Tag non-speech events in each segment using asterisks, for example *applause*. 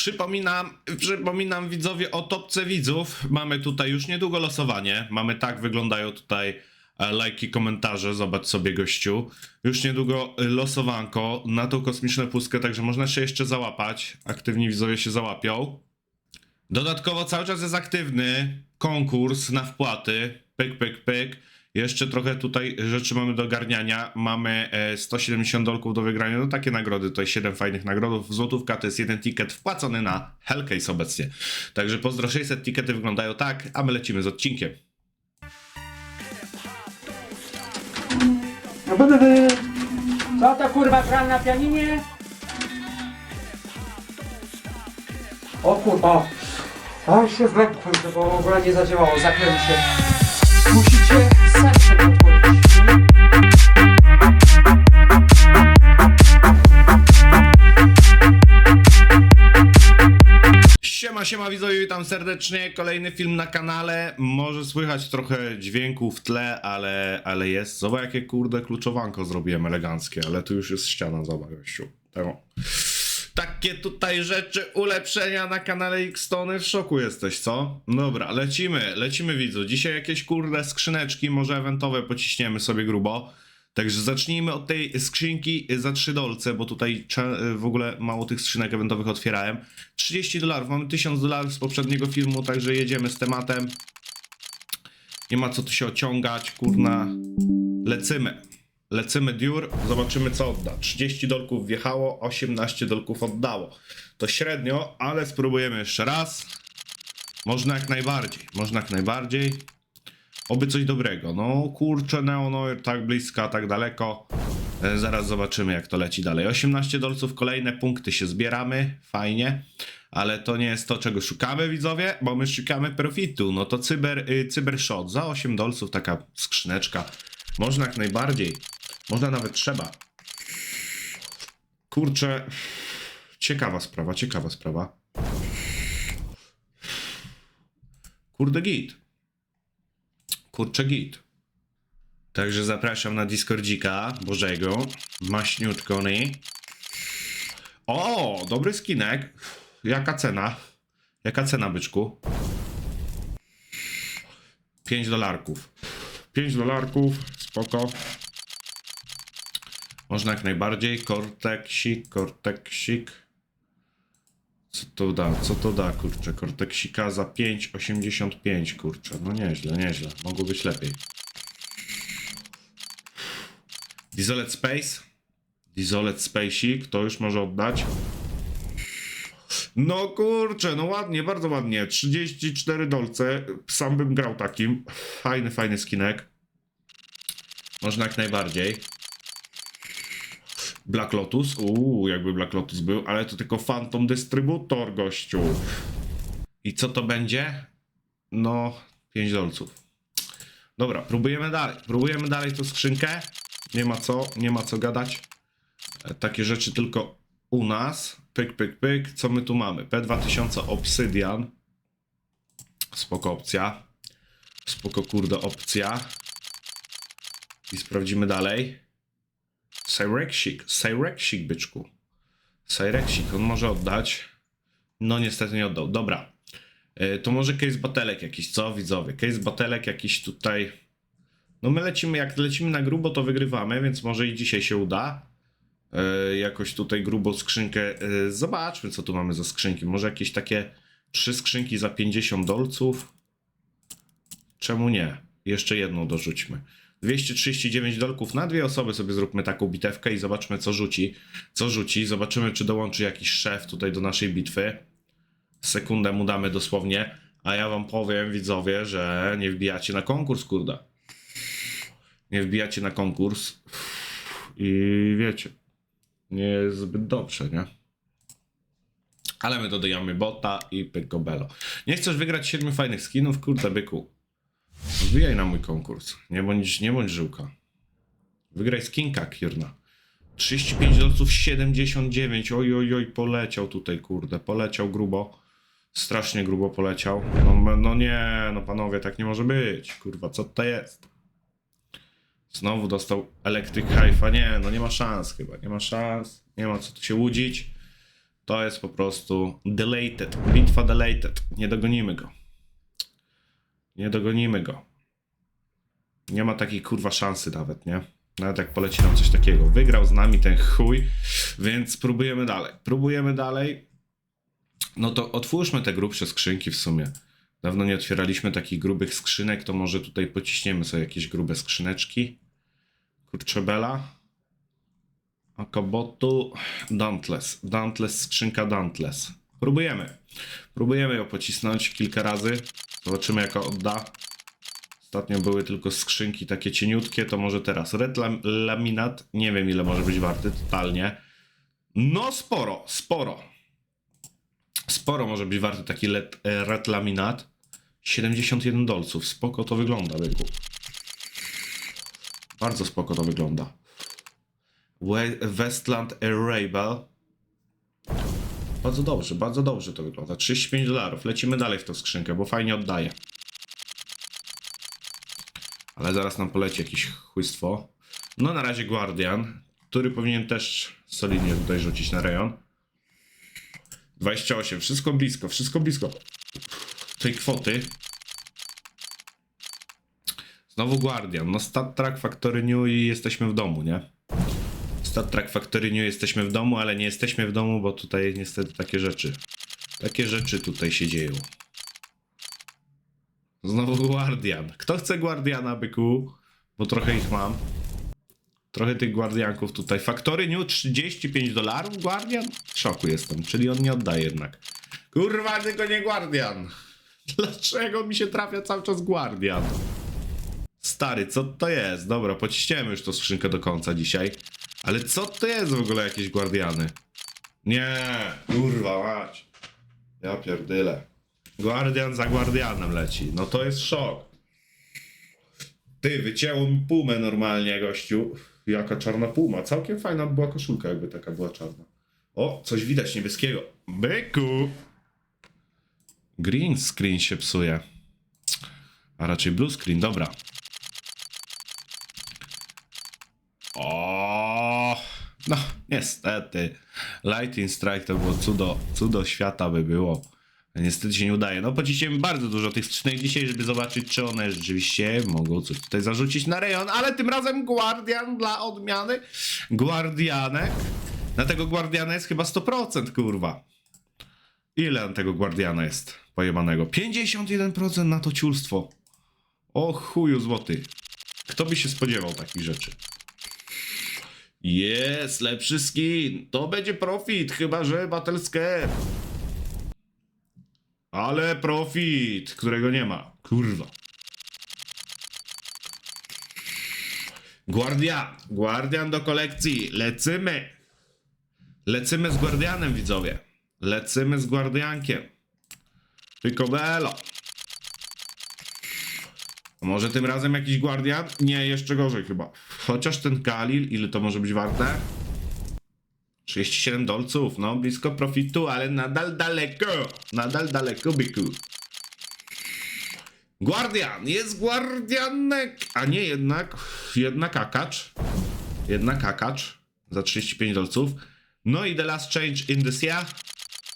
Przypominam, przypominam widzowie o topce widzów. Mamy tutaj już niedługo losowanie. Mamy tak wyglądają tutaj e, lajki, komentarze. Zobacz sobie gościu. Już niedługo e, losowanko na tą kosmiczną pustkę, także można się jeszcze załapać. Aktywni widzowie się załapią. Dodatkowo cały czas jest aktywny konkurs na wpłaty. Pyk, pyk, pyk. Jeszcze trochę tutaj rzeczy mamy do ogarniania. Mamy e, 170 dolków do wygrania. No takie nagrody, tutaj 7 fajnych nagrodów. Złotówka to jest jeden ticket wpłacony na Hellcase obecnie. Także pozdro 600 tikety wyglądają tak, a my lecimy z odcinkiem. No. Co to kurwa gram na pianinie? O kurwa. A się to bo w ogóle nie zadziałało, zapiąłem się. Musicie Siema, widzowie, witam serdecznie. Kolejny film na kanale. Może słychać trochę dźwięku w tle, ale, ale jest. Zobacz jakie kurde kluczowanko zrobiłem eleganckie, ale tu już jest ściana, zobacz gościu. Takie tutaj rzeczy, ulepszenia na kanale Xtony, w szoku jesteś, co? Dobra, lecimy, lecimy widzu. Dzisiaj jakieś kurde skrzyneczki, może eventowe pociśniemy sobie grubo. Także zacznijmy od tej skrzynki za 3 dolce, bo tutaj w ogóle mało tych skrzynek eventowych otwierałem. 30 dolarów, mamy 1000 dolarów z poprzedniego filmu, także jedziemy z tematem. Nie ma co tu się ociągać, kurna. Lecymy. Lecymy diur, zobaczymy co odda. 30 dolków wjechało, 18 dolków oddało. To średnio, ale spróbujemy jeszcze raz. Można jak najbardziej, można jak najbardziej. Oby coś dobrego. No kurczę, Neonoir tak blisko, tak daleko. E, Zaraz zobaczymy jak to leci dalej. 18 dolców, kolejne punkty się zbieramy, fajnie. Ale to nie jest to, czego szukamy, widzowie, bo my szukamy profitu. No to cyber, y, cybershot za 8 dolców, taka skrzyneczka. Można jak najbardziej. Można nawet trzeba. Kurczę. Ciekawa sprawa, ciekawa sprawa. Kurde git. Kurczę git. Także zapraszam na Discordzika Bożego. Maśniutko, nie? O, dobry skinek. Jaka cena? Jaka cena, byczku? 5 dolarków. 5 dolarków, spoko. Można jak najbardziej. Korteksik, korteksik. Co to da? Co to da, kurczę? Korteksika za 5,85, kurczę. No nieźle, nieźle. Mogło być lepiej. Dieselet Space. Dieselet Spacey. Kto już może oddać? No kurczę, no ładnie, bardzo ładnie. 34 dolce. Sam bym grał takim. Fajny, fajny skinek. Można jak najbardziej. Black Lotus. Uuu, jakby Black Lotus był, ale to tylko Phantom Dystrybutor, gościu. I co to będzie? No, 5 dolców. Dobra, próbujemy dalej. Próbujemy dalej tą skrzynkę. Nie ma co, nie ma co gadać. E, Takie rzeczy tylko u nas. Pyk, pyk, pyk. Co my tu mamy? P2000 Obsidian. Spoko opcja. Spoko kurde opcja. I sprawdzimy dalej. Cyreksik, Cyreksik, byczku. Cyreksik, on może oddać. No niestety nie oddał. Dobra. E, To może case batelek jakiś, co widzowie? Case batelek jakiś tutaj. No my lecimy, jak lecimy na grubo, to wygrywamy, więc może i dzisiaj się uda. E, Jakoś tutaj grubą skrzynkę. e, Zobaczmy, co tu mamy za skrzynki. Może jakieś takie trzy skrzynki za 50 dolców. Czemu nie? Jeszcze jedną dorzućmy. 239 dolków na dwie osoby sobie zróbmy taką bitewkę i zobaczmy co rzuci. Co rzuci, zobaczymy czy dołączy jakiś szef tutaj do naszej bitwy. Sekundę mu damy dosłownie, a ja wam powiem widzowie, że nie wbijacie na konkurs, kurde. Nie wbijacie na konkurs i wiecie, nie jest zbyt dobrze, nie? Ale my dodajemy bota i pykobelo. Nie chcesz wygrać siedmiu fajnych skinów? Kurde byku. Wbijaj na mój konkurs. Nie bądź, nie bądź żyłka. Wygraj skinka, Kirna. 35 dolców, 79. Oj, oj, oj, poleciał tutaj, kurde. Poleciał grubo. Strasznie grubo poleciał. No, no nie, no panowie, tak nie może być. Kurwa, co to jest? Znowu dostał Electric Hive'a. Nie, no nie ma szans chyba. Nie ma szans. Nie ma co tu się łudzić. To jest po prostu deleted. Bitwa deleted. Nie dogonimy go. Nie dogonimy go. Nie ma takiej kurwa szansy nawet, nie? Nawet jak poleci nam coś takiego. Wygrał z nami ten chuj, więc próbujemy dalej. Próbujemy dalej. No to otwórzmy te grubsze skrzynki w sumie. Dawno nie otwieraliśmy takich grubych skrzynek, to może tutaj pociśniemy sobie jakieś grube skrzyneczki. Kurczebela. Akobotu. Dauntless. Dauntless, skrzynka Dauntless. Próbujemy. Próbujemy ją pocisnąć kilka razy. Zobaczymy jaka odda. Ostatnio były tylko skrzynki takie cieniutkie, to może teraz. Red lam laminat. Nie wiem ile może być warty totalnie. No sporo, sporo. Sporo może być warty taki let, e, red laminat. 71 dolców. Spoko to wygląda, byku. Bardzo spoko to wygląda. We Westland Arable. Bardzo dobrze, bardzo dobrze to wygląda. 35 dolarów. Lecimy dalej w tą skrzynkę, bo fajnie oddaje. Ale zaraz nam poleci jakieś chujstwo. No na razie Guardian, który powinien też solidnie tutaj rzucić na rejon. 28, wszystko blisko, wszystko blisko tej kwoty. Znowu Guardian. No Stat Track Factory New i jesteśmy w domu, nie? Stat Track Factory jesteśmy w domu, ale nie jesteśmy w domu, bo tutaj niestety takie rzeczy. Takie rzeczy tutaj się dzieją. Znowu Guardian. Kto chce Guardiana, byku? Bo trochę ich mam. Trochę tych Guardianków tutaj. Factory New 35 dolarów Guardian? W szoku jestem, czyli on nie oddaje jednak. Kurwa, tylko nie Guardian. *laughs* Dlaczego mi się trafia cały czas Guardian? Stary, co to jest? Dobra, pociśniemy już tą skrzynkę do końca dzisiaj. Ale co to jest w ogóle jakieś Guardiany? Nie, kurwa mać. Ja pierdyle. Guardian za Guardianem leci. No to jest szok. Ty, wycięło mi pumę normalnie, gościu. Jaka czarna puma. Całkiem fajna była koszulka, jakby taka była czarna. O, coś widać niebieskiego. Byku! Green screen się psuje. A raczej blue screen, dobra. O, no niestety. Lightning Strike to było cudo, cudo świata by było. Niestety się nie udaje. No pociśniemy bardzo dużo tych skrzynek dzisiaj, żeby zobaczyć, czy one rzeczywiście mogą coś tutaj zarzucić na rejon, ale tym razem Guardian dla odmiany. Guardianek. Na tego Guardiana jest chyba 100%, kurwa. Ile na tego Guardiana jest pojebanego? 51% na to ciulstwo. O chuju złoty. Kto by się spodziewał takich rzeczy? Jest, lepszy skin. To będzie profit, chyba że Battle Scare. Ale profit, którego nie ma. Kurwa. Guardian. Guardian do kolekcji. Lecymy. Lecymy z Guardianem, widzowie. Lecymy z Guardiankiem. Picobello. A Może tym razem jakiś Guardian? Nie, jeszcze gorzej chyba. Chociaż ten Kalil, ile to może być warte? 37 dolców, no blisko profitu, ale nadal daleko. Nadal daleko, byku. Guardian, jest Guardianek, a nie jednak, jednak akacz. Jednak akacz za 35 dolców. No i The Last Change in this year.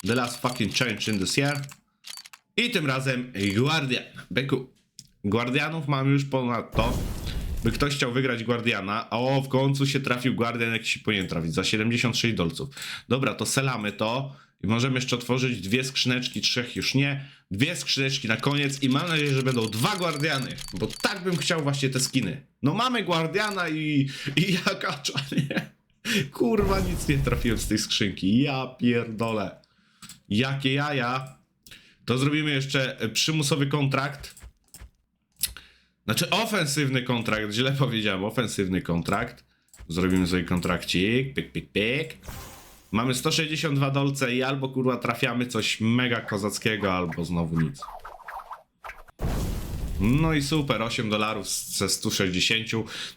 The Last fucking Change in this year. I tym razem Guardian. Byku. Guardianów mam już ponad to. By ktoś chciał wygrać Guardiana, o, w końcu się trafił Guardian, jak się powinien trafić, za 76 dolców. Dobra, to selamy to i możemy jeszcze otworzyć dwie skrzyneczki, trzech już nie. Dwie skrzyneczki na koniec i mam nadzieję, że będą dwa Guardiany, bo tak bym chciał właśnie te skiny. No mamy Guardiana i, i Jakacza, *laughs* nie? Kurwa, nic nie trafiłem z tej skrzynki. Ja pierdolę. Jakie jaja. To zrobimy jeszcze przymusowy kontrakt. Znaczy ofensywny kontrakt, źle powiedziałem, ofensywny kontrakt. Zrobimy sobie kontrakcik, pyk, pyk, pyk. Mamy 162 dolce i albo kurwa trafiamy coś mega kozackiego, albo znowu nic. No i super, 8 dolarów ze 160.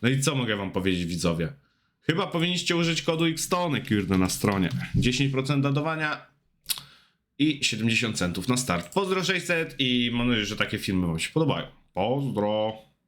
No i co mogę wam powiedzieć widzowie? Chyba powinniście użyć kodu XTONY, kurde, na stronie. 10% dodawania i 70 centów na start. Pozdro 600 i mam nadzieję, że takie filmy wam się podobają. Pozdro!